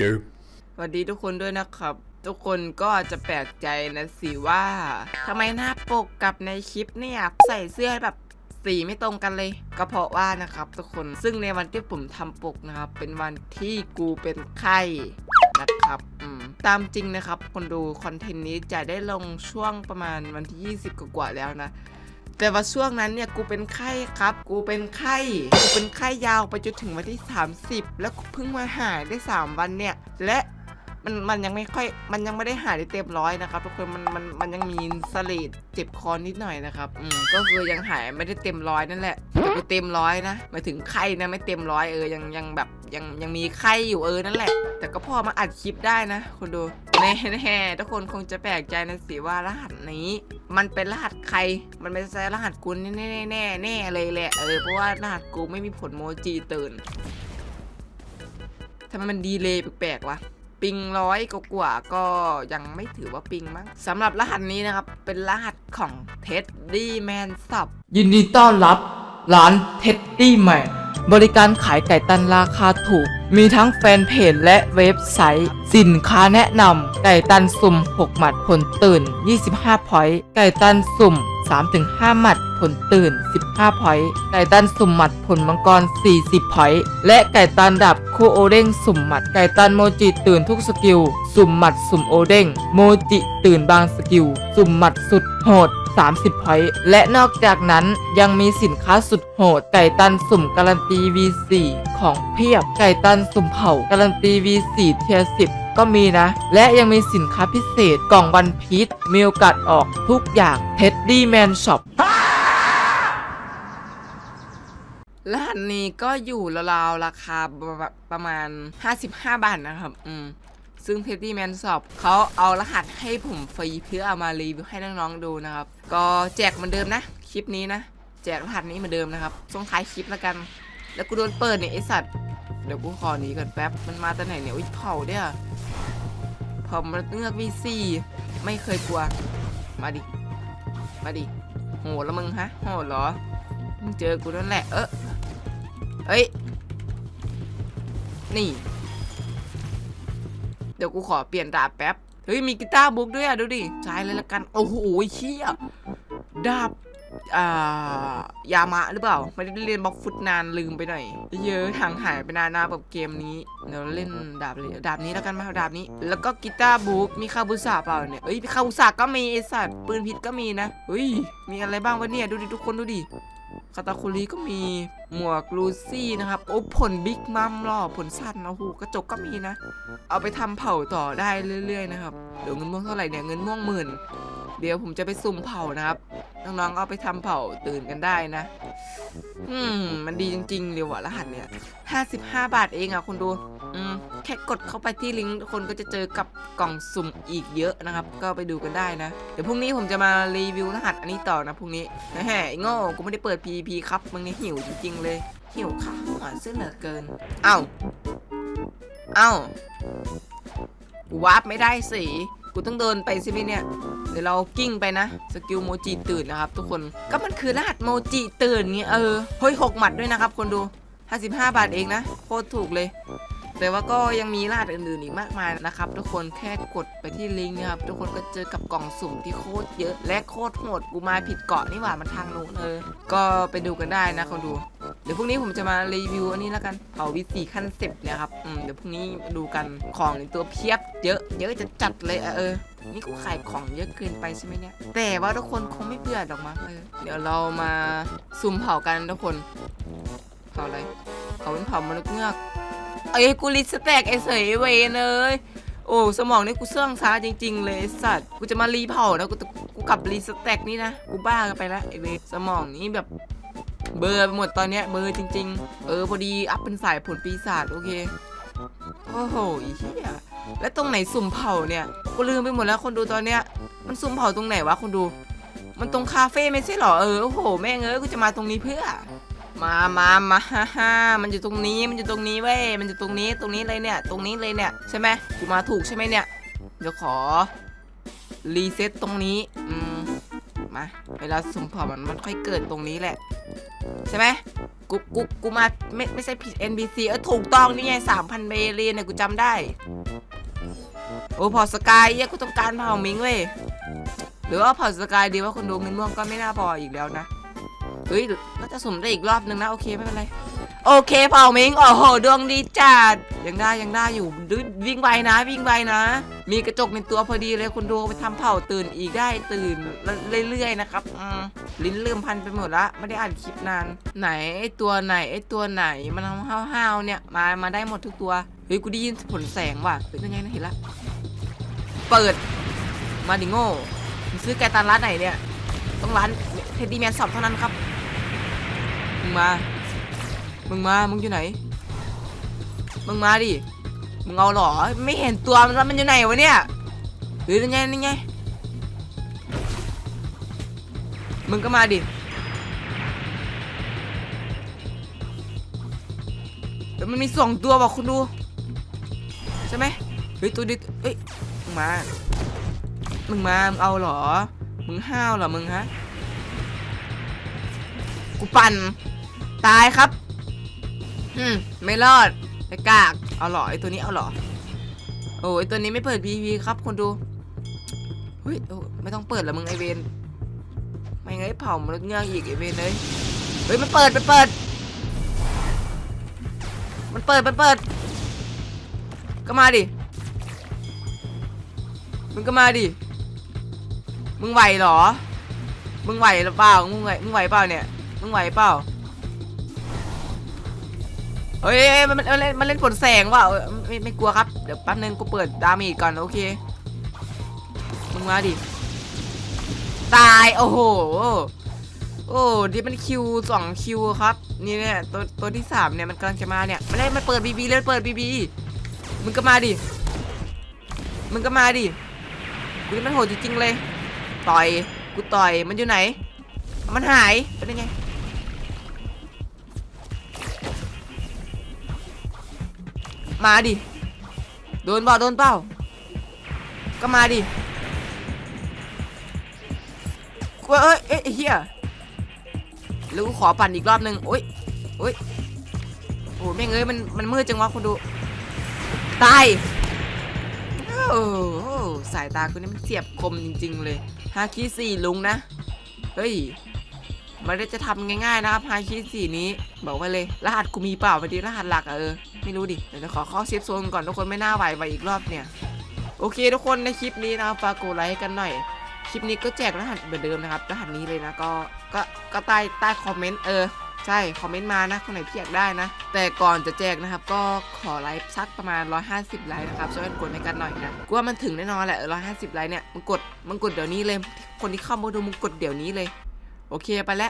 Derp. สวัสดีทุกคนด้วยนะครับ ทุกคนก็จะแปลกใจนะสิว่าทำไมหน้าปกกับในคลิปเนี่ยใส่เสื้อแบบสีไม่ตรงกันเลย ก็เพราะว่านะครับ ทุกคนซึ่งในวันที่ผมทำปกนะครับ เป็นวันที่กูเป็นไข้นะครับตามจริงนะครับ คนดูคอนเทนต์นี้จะได้ลงช่วงประมาณวันที่ 20 กว่าแล้วนะ แต่ว่าช่วงนั้นเนี่ยกูเป็นไข้ครับ กูเป็นไข้กูเป็นไข้ยาวไปจนถึงวันที่ 30 แล้วกูเพิ่งมาหายได้ 3 วันเนี่ยและ มันมันยังไม่ค่อยมันยังไม่ได้หายได้เต็มร้อยนะครับทุกคนมันมันมันยังมีสเลดเจ็บคอนิดหน่อยนะครับอืมก็คือยังหายไม่ได้เต็มร้อยนั่นแหละแต่กูเต็มร้อยนะหมายถึงไข้นะไม่เต็มร้อยเออยังยังแบบยังยังมีไข้อยู่เออนั่นแหละ แต่ก็พอมาอัดคลิปได้นะคนดูแน่แน่ทุกคนคงจะแปลกใจนะสิว่ารหัสนี้ มันเป็นรหัสใคร มันไม่ใช่รหัสกูแน่แน่แน่แน่เลยแหละเออเพราะว่ารหัสกูไม่มีผลโมจิตื่นทำไมมันดีเลยแปลกๆวะ ปิงร้อยกว่าก็ยังไม่ถือว่าปิงมั้งสำหรับรหัสนี้นะครับ เป็นรหัสของเท็ดดี้แมนสับยินดีต้อนรับร้านเท็ดดี้แมน บริการขายไก่ตันราคาถูก มีทั้งแฟนเพจและเว็บไซต์ สินค้าแนะนำไก่ตันสุ่ม 6 หมัดผลตื่น 25 พอยต์ไก่ตันสุ่ม 3-5 หมัดผลตื่น 15 พอยต์ไก่ตันสุ่มหมัดผลมังกร 40 พอยต์และไก่ตันดับคู่โอเด้งสุ่มหมัด ไก่ตันโมจิตื่นทุกสกิล สุ่มหมัดสุ่มโอเด้ง โมจิตื่นบางสกิล สุ่มหมัดสุดโหด 30 พอยต์ และนอกจากนั้นยังมีสินค้าสุดโหด ไก่ตันสุ่มการันตี V4 ของเพียบ ไก่ตันสุ่มเผาการันตี V4 เทีย10ก็มีนะ และยังมีสินค้าพิเศษกล่องวันพีชมีโอกาสออกทุกอย่าง Teddy Man Shop รหัสนี้ก็อยู่ราวๆราคาประประมาณ 55 บาทนะครับ อืม ซึ่ง Teddy Man Shop เขาเอารหัสให้ผมฟรีเพื่อเอามารีวิวให้น้องๆดูนะครับ ก็แจกเหมือนเดิมนะ คลิปนี้นะ แจกรหัสนี้เหมือนเดิมนะครับส่งท้ายคลิปแล้วกัน แล้วกูโดนเปิดเนี่ยไอสัตว์เดี๋ยวกูขอหนีก่อนแป๊บมันมาแต่ไหนเนี่ยอุ้ยเผาเนี่ยเผามันเงือกวีซี่ไม่เคยกลัว มาดิ มาดิ โหแล้วมึงฮะ โหเหรอ มึงเจอกูนั่นแหละ เออเอ้ย นี่ เดี๋ยวกูขอเปลี่ยนดาบแป๊บ เฮ้ย มีกีตาร์บุ๊กด้วยอะ ดูดิใช้เลยละกัน โอ้โหเชี่ยดาบอ่ายามะหรือเปล่า ไม่ได้เล่นบล็อกฟุตนานลืมไปหน่อย เยอะห่างหายไปนานนะกับเกมนี้เดี๋ยวเล่นดาบเลยดาบนี้แล้วกันมาดาบนี้ แล้วก็กีตาร์บุ๊กมีคาบุสะเปล่าเนี่ยเอ้ยคาบุสะก็มีไอสัตว์ปืนพิษก็มีนะเฮ้ยมีอะไรบ้างวะเนี่ยดูดิทุกคนดูดิ คาตาคุรีก็มีหมวกลูซี่นะครับโอ้ผลบิ๊กมัมหรอผลสั้นโอ้โหกระจกก็มีนะ เอาไปทำเผาต่อได้เรื่อยๆนะครับเดี๋ยวเงินม่วงเท่าไหร่เนี่ยเงินม่วงหมื่นเดี๋ยวผมจะไปสุ่มเผานะครับน้องๆเอาไปทำเผาตื่นกันได้นะอืมมันดีจริงๆเลยว่ะรหัสเนี่ยห้าสิบห้าบาทเองอะคุณดู อืมแค่กดเข้าไปที่ลิงก์คนก็จะเจอกับกล่องสุ่มอีกเยอะนะครับ ก็ไปดูกันได้นะ เดี๋ยวพรุ่งนี้ผมจะมารีวิวรหัสอันนี้ต่อนะพรุ่งนี้แหมไอ้โง่กูไม่ได้เปิด PVP ครับมึงนี่หิวจริงๆเลยหิวข้าวหวานเส้นเหลือเกิน เอ้า เอ้ากูวาร์ปไม่ได้สิกูต้องเดินไปสิพี่เนี่ย เดี๋ยวเรากิ้งไปนะ สกิลโมจิตื่นนะครับ ทุกคน ก็มันคือรหัสโมจิตื่นไงเออ เฮ้ยหกหมัดด้วยนะครับ คนดู 55 บาทเองนะ โคตรถูกเลย แต่ว่าก็ยังมีรหัสอื่นๆอีกมากมายนะครับ ทุกคนแค่กดไปที่ลิงก์นะครับ ทุกคนก็เจอกับกล่องสุ่มที่โคตรเยอะ และโคตรโหดกูมาผิดเกาะนี่หว่ามันทางนู้นเออก็ไปดูกันได้นะคนดู เดี๋ยวพรุ่งนี้ผมจะมารีวิวอันนี้แล้วกันเผาวิสีขั้นสิบเนี่ยครับอืมเดี๋ยวพรุ่งนี้มาดูกันของในตัวเพียบ เยอะ เยอะจะจัดเลยอะเออนี่กูขายของเยอะเกินไปใช่ไหมเนี่ย แต่ว่าทุกคนคงไม่เบื่อหรอกมั้งเออเดี๋ยวเรามาซุ่มเผากันทุกคนเผาอะไรเผาเป็นเผามนุษย์เงือก เอ้ยกูลิสแต็กไอ้เสยเวนเลย โอ้สมองนี่กูเสื่องช้าจริง ๆ เลยไอ้สัตว์กูจะมารีเผานะกูกูกลับรีสแต็กนี่นะกูบ้ากันไปล้วไอ้เวนสมองนี่แบบ เบลอร์ไปหมดตอนเนี้ยเบลอร์จริง ๆ เออพอดีอัพเป็นสายผลปีศาจโอเค โอ้โหอีเหี้ยแล้วตรงไหนสุ่มเผาเนี่ยกูลืมไปหมดแล้วคนดูตอนเนี้ย มันสุ่มเผาตรงไหนวะคนดู มันตรงคาเฟ่ไม่ใช่เหรอเออโอ้โหแม่งเอ้ยกูจะมาตรงนี้เพื่อ มามามาฮ่าฮ่ามันอยู่ตรงนี้ มันอยู่ตรงนี้เว้ย มันอยู่ตรงนี้ ตรงนี้เลยเนี่ย ตรงนี้เลยเนี่ย ใช่ไหมกูมาถูกใช่ไหมเนี่ย เดี๋ยวขอ รีเซ็ตตรงนี้ อืม มา เวลาสุ่มผามันมันค่อยเกิดตรงนี้แหละ ใช่ไหมกู กู กูมาไม่ ไม่ใช่ผิด NPC เออ ถูกต้องนี่ไงสามพันเบรีเนี่ย กูจำได้ โอ้พอสกายเหี้ยกูต้องการเผามิงเว้ย หรือว่าพอสกายดีว่าคนดูเงินม่วงก็ไม่น่าพออีกแล้วนะ เฮ้ยน่าจะสมได้อีกรอบนึงนะโอเคไม่เป็นไรโอเคเผามิงโอ้โหดวงดีจัดยังได้ยังได้อยู่ดึวิ่งไวนะ วิ่งไวนะ มีกระจกในตัวพอดีเลยคุณดูไปทำเผ่าตื่นอีกได้ตื่นเรื่อยๆนะครับลิ้นเริ่มพันไปหมดละไม่ได้อ่านคลิปนาน ไหนไอตัวไหนไอตัวไหนมันห้าวๆเนี่ยมามาได้หมดทุกตัวเฮ้ยกูได้ยินผลแสงว่ะเป็นยังไงนะเห็นละเปิดมาดิโง่ซื้อแกตันร้านไหนเนี่ยต้องร้านเทดดี้แมนสอบเท่านั้นครับ งมา มึงมา มึงอยู่ไหน มึงมาดิ มึงเอาหรอ ไม่เห็นตัวมันว่ามันอยู่ไหนวะเนี่ยหรือยังไงยังไง มึงก็มาดิ แต่มันมีสองตัวบอกคุณดู ใช่ไหมเฮ้ยตัวดิเอ้ย มึงมา มึงมา มึงเอาหรอ มึงห้าวหรอมึงฮะ กูปั่น ตายครับอืมไม่รอดไอ้กาก เอาหรอไอ้ตัวนี้เอาหรอ โอ้ยตัวนี้ไม่เปิด PVP ครับคนดูเฮ้ยโอ้ไม่ต้องเปิดล้วมึงไอเวนไม่งั้นเผามันเงือกอีกไอเวนเลยเฮ้ยมันเปิดมันเปิด มันเปิดมันเปิด ก็มาดิมึงก็มาดิมึงไหวเหรอ มึงไหวหรือเปล่ามึงไหวมึงไหวเปล่าเนี่ย มึงไหวเปล่า เฮ้ยเอ้ยมันมันเล่นมันเล่นผลแสงว่ะไม่ไม่กลัวครับ เดี๋ยวแป๊บนึงกูเปิดดามจก่อนโอเค มึงมาดิ ตายโอ้โห โอ้ดิมันคิวสองคิวครับ นี่เนี่ยตัวตัวที่สามเนี่ยมันกำลังจะมาเนี่ยไม่ได้มาเปิดบีบีเลยเปิดบีบีมึงก็มาดิ มึงก็มาดิกูนี่มันโหดจริงๆเลย ต่อย กูต่อย มันอยู่ไหน มันหาย เป็นยังไง มาดิ โดนเปล่าโดนเปล่าก็มาดิกูเอ้ยเอ้ยเฮียแล้วกูขอปั่นอีกรอบหนึ่งโอ้ยโอ้ยโอ้แม่งเอ้ยมันมันมืดจังวะคุณดูตายโอ้สายตากูนี่มันเสียบคมจริง ๆ เลยฮาคิสี่ลุงนะ เฮ้ยมันได้จะทำง่ายๆนะครับฮาคิสี่นี้ บอกไว้เลย รหัสกูมีเปล่าพอดีรหัสหลักอะเออ ไม่รู้ดิ เดี๋ยวจะขอเข้าเซฟโซนก่อนทุกคนไม่น่าไหวไปอีกรอบเนี่ย โอเคทุกคนในคลิปนี้นะครับฝากกดไลค์กันหน่อย คลิปนี้ก็แจกรหัสเหมือนเดิมนะครับ รหัสนี้เลยนะก็ก็ก็ใต้ใต้คอมเมนต์เออใช่ คอมเมนต์มานะ คนไหนที่อยากได้นะ แต่ก่อนจะแจกนะครับ ก็ขอไลค์สักประมาณ 150 ไลค์นะครับ ช่วยกันกดให้กันหน่อยนะกูว่ามันถึงแน่นอนแหละ 150 ไลค์เนี่ยมึงกดมึงกดเดี๋ยวนี้เลย คนที่เข้ามาดูมึงกดเดี๋ยวนี้เลย โอเคไปแล้ว